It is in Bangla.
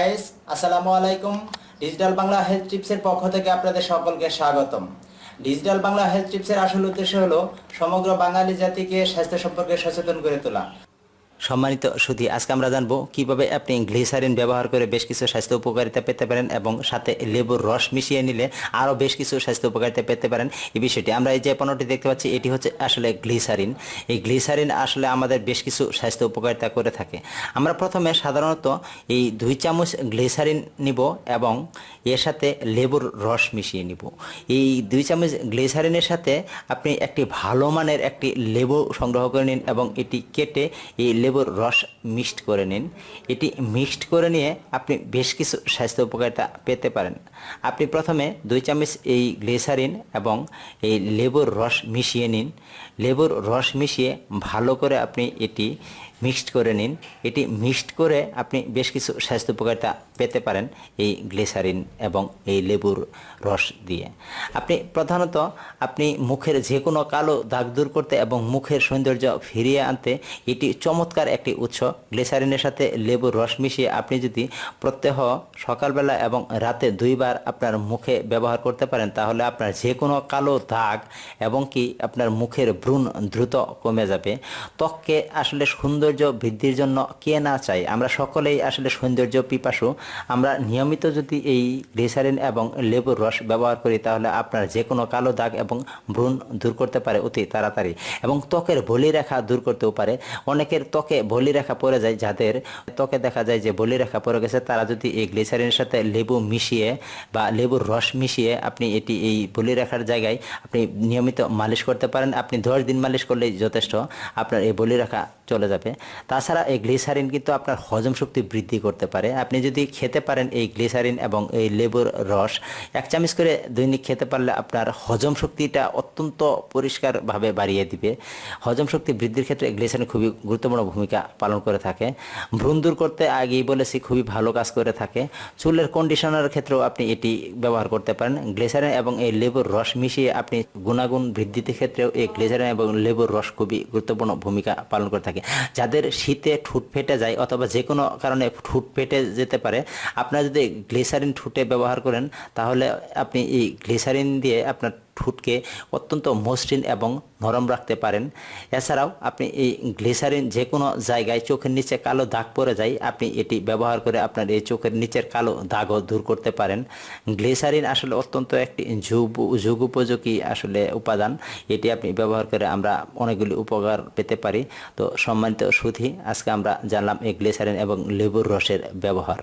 গাইস আসসালামু আলাইকুম। ডিজিটাল বাংলা হেলথ টিপসের পক্ষ থেকে আপনাদের সকলকে স্বাগতম। ডিজিটাল বাংলা হেলথ টিপসের আসল উদ্দেশ্য হলো সমগ্র বাঙালি জাতিকে স্বাস্থ্য সম্পর্কে সচেতন করে তোলা। সম্মানিত সুধী, আজকে আমরা জানব কীভাবে আপনি গ্লিসারিন ব্যবহার করে বেশ কিছু স্বাস্থ্য উপকারিতা পেতে পারেন এবং সাথে লেবুর রস মিশিয়ে নিলে আরও বেশ কিছু স্বাস্থ্য উপকারিতা পেতে পারেন এই বিষয়টি। আমরা এই যে পণ্যটি দেখতে পাচ্ছি, এটি হচ্ছে আসলে গ্লিসারিন। এই গ্লিসারিন আসলে আমাদের বেশ কিছু স্বাস্থ্য উপকারিতা করে থাকে। আমরা প্রথমে সাধারণত এই দুই চামচ গ্লিসারিন নিব এবং এর সাথে লেবুর রস মিশিয়ে নিব। এই দুই চামচ গ্লিসারিনের সাথে আপনি একটি ভালো মানের একটি লেবু সংগ্রহ করে নিন এবং এটি কেটে এই লেবুর রস মিক্সড করে নিন। এটি মিক্সড করে নিয়ে আপনি বেশ কিছু স্বাস্থ্য উপকারিতা পেতে পারেন। আপনি প্রথমে দুই চামচ এই গ্লিসারিন এবং এই লেবুর রস মিশিয়ে নিন। লেবুর রস মিশিয়ে ভালো করে আপনি এটি মিক্সড করে নিন। এটি মিক্সড করে আপনি বেশ কিছু স্বাস্থ্য উপকারিতা পেতে পারেন এই গ্লিসারিন এবং এই লেবুর রস দিয়ে। আপনি প্রধানত আপনি মুখের যে কোনো কালো দাগ দূর করতে এবং মুখের সৌন্দর্য ফিরিয়ে আনতে এটি চমৎকার একটি উৎস। গ্লিসারিনের সাথে লেবুর রস মিশিয়ে আপনি যদি প্রত্যহ সকালবেলা এবং রাতে দুইবার আপনার মুখে ব্যবহার করতে পারেন, তাহলে আপনার যে কোনো কালো দাগ এবং কি আপনার মুখের ভ্রূণ দ্রুত কমে যাবে। ত্বককে আসলে সৌন্দর্য বৃদ্ধির জন্য কে না চাই আমরা সকলেই আসলে সৌন্দর্য, পিপাসু। আমরা নিয়মিত যদি এই গ্লিসারিন এবং লেবুর রস ব্যবহার করি, তাহলে আপনার যে কোনো কালো দাগ এবং ভ্রূণ দূর করতে পারে অতি তাড়াতাড়ি। এবং ত্বকের বলিরেখা দূর করতেও পারে। অনেকের ত্বকে বলিরেখা পড়ে যায়, যাদের ত্বকে দেখা যায় যে বলিরেখা পড়ে গেছে, তারা যদি এই গ্লিসারিনের সাথে লেবু মিশিয়ে বা লেবুর রস মিশিয়ে আপনি এটি এই বলিরেখার জায়গায় আপনি নিয়মিত মালিশ করতে পারেন। আপনি দশ দিন মালিশ করলেই যথেষ্ট। আপনার এই বলিরেখা চলে যাবে। তাছাড়া এই গ্লিসারিন কিন্তু আপনার হজম শক্তি বৃদ্ধি করতে পারে। আপনি যদি খেতে পারেন এই গ্লিসারিন এবং এই লেবুর রস, এক চামচ করে দৈনিক খেতে পারলে আপনার হজম শক্তিটা অত্যন্ত পরিষ্কারভাবে বাড়িয়ে দিবে। হজম শক্তি বৃদ্ধির ক্ষেত্রে গ্লিসারিন খুবই গুরুত্বপূর্ণ ভূমিকা পালন করে থাকে। ভ্রূণ দূর করতে আগেই বলেছি, খুবই ভালো কাজ করে থাকে। চুলের কন্ডিশনারের ক্ষেত্রেও আপনি এটি ব্যবহার করতে পারেন। গ্লিসারিন এবং এই লেবুর রস মিশিয়ে আপনি গুণাগুণ বৃদ্ধির ক্ষেত্রেও এই গ্লিসারিন এবং লেবুর রস খুবই গুরুত্বপূর্ণ ভূমিকা পালন করে থাকে। যাদের শীতে ঠুট ফেটে যায় অথবা যে কোনো কারণে ঠুট ফেটে যেতে পারে, আপনারা যদি গ্লিসারিন ঠুটে ব্যবহার করেন, তাহলে আপনি এই গ্লিসারিন দিয়ে আপনার ঠুটকে অত্যন্ত মসৃণ এবং নরম রাখতে পারেন। এছাড়াও আপনি এই গ্লিসারিন যে কোনো জায়গায় চোখের নিচে কালো দাগ পড়ে যায়, আপনি এটি ব্যবহার করে আপনার এই চোখের নিচের কালো দাগও দূর করতে পারেন। গ্লিসারিন আসলে অত্যন্ত একটি যুগ যুগ উপযোগী আসলে উপাদান। এটি আপনি ব্যবহার করে আমরা অনেকগুলি উপকার পেতে পারি। তো সম্মানিত সুধী আজকে আমরা জানলাম এই গ্লিসারিন এবং লেবুর রসের ব্যবহার।